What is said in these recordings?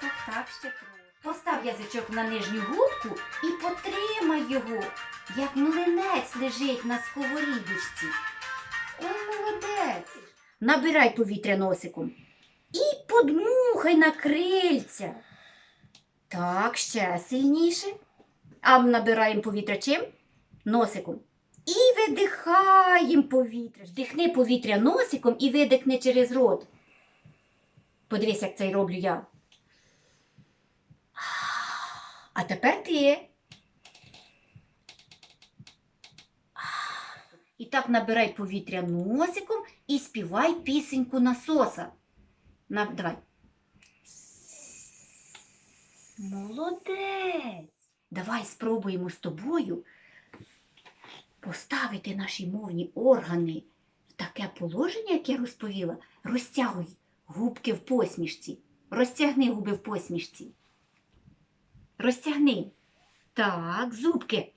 Так, так, ще трохи. Постав язичок на нижню губку і потримай його, як млинець лежить на сковорідочці. Ой, молодець. Набирай повітря носиком і подмухай на крильця. Так, ще сильніше. А набираємо повітря чим? Носиком. І видихаємо повітря. Вдихни повітря носиком і видихни через рот. Подивись, як це роблю я. А тепер ти. І так набирай повітря носиком і співай пісеньку насоса. На, давай. Молодець. Давай спробуємо з тобою поставити наші мовні органи в таке положення, яке я розповіла. Розтягуй губки в посмішці. Розтягни губи в посмішці. Розтягни. Так, зубки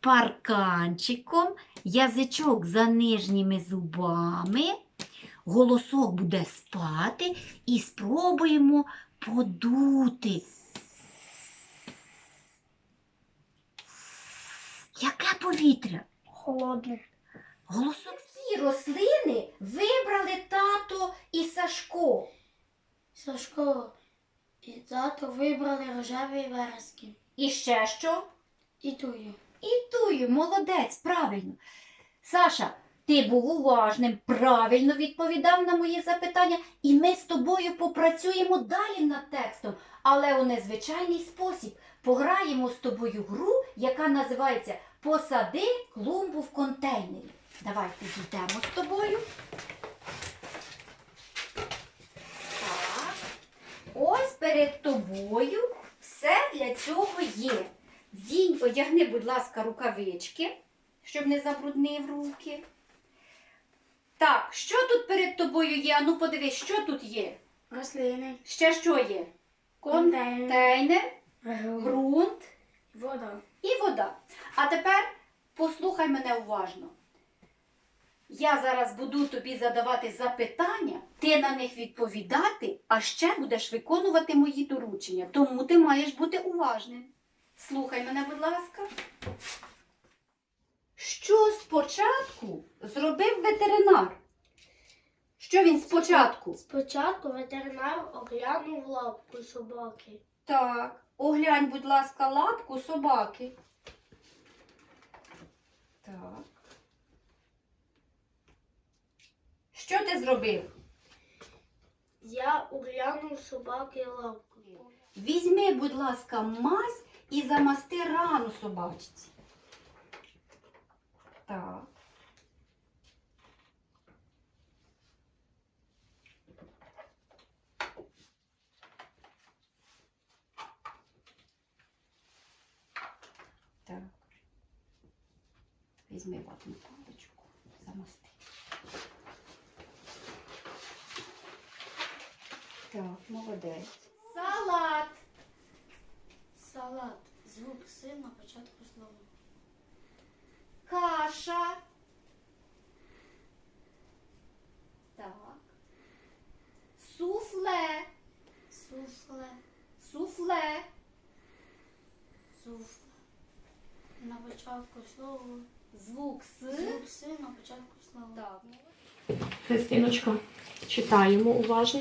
парканчиком, язичок за нижніми зубами, голосок буде спати і спробуємо подути. Яке повітря? Холодний. Голосок ці рослини вибрали тато і Сашко. Сашко і тато вибрали рожевий верески. І ще що? І тую. І тую, молодець, правильно. Саша, ти був уважним, правильно відповідав на мої запитання, і ми з тобою попрацюємо далі над текстом, але у незвичайний спосіб. Пограємо з тобою гру, яка називається Посади клумбу в контейнері. Давай підійдемо з тобою. Так. Ось перед тобою все для цього є. Вдінь, одягни, будь ласка, рукавички, щоб не забруднив руки. Так, що тут перед тобою є? Ану подивись, що тут є? Рослини. Ще що є? Контейнер. Контейнер, Грунт. ґрунт Вода. і вода. А тепер послухай мене уважно. Я зараз буду тобі задавати запитання, ти на них відповідати, а ще будеш виконувати мої доручення. Тому ти маєш бути уважним. Слухай мене, будь ласка. Що спочатку зробив ветеринар? Що він спочатку? Спочатку ветеринар оглянув лапку собаки. Так, оглянь, будь ласка, лапку собаки. Так. Що ти зробив? Я оглянув собаки лапку. Візьми, будь ласка, мазь і замасти рану собачці. Так. Так. Візьми ватну паличку, замасти. Так, молодець. Салат. Салат. Звук си на початку слова. Каша. Так. Суфле. Суфле. Суфле. Суфле. На початку слова. Звук С. Звук си на початку слова. Так. Христиночко, читаємо уважно.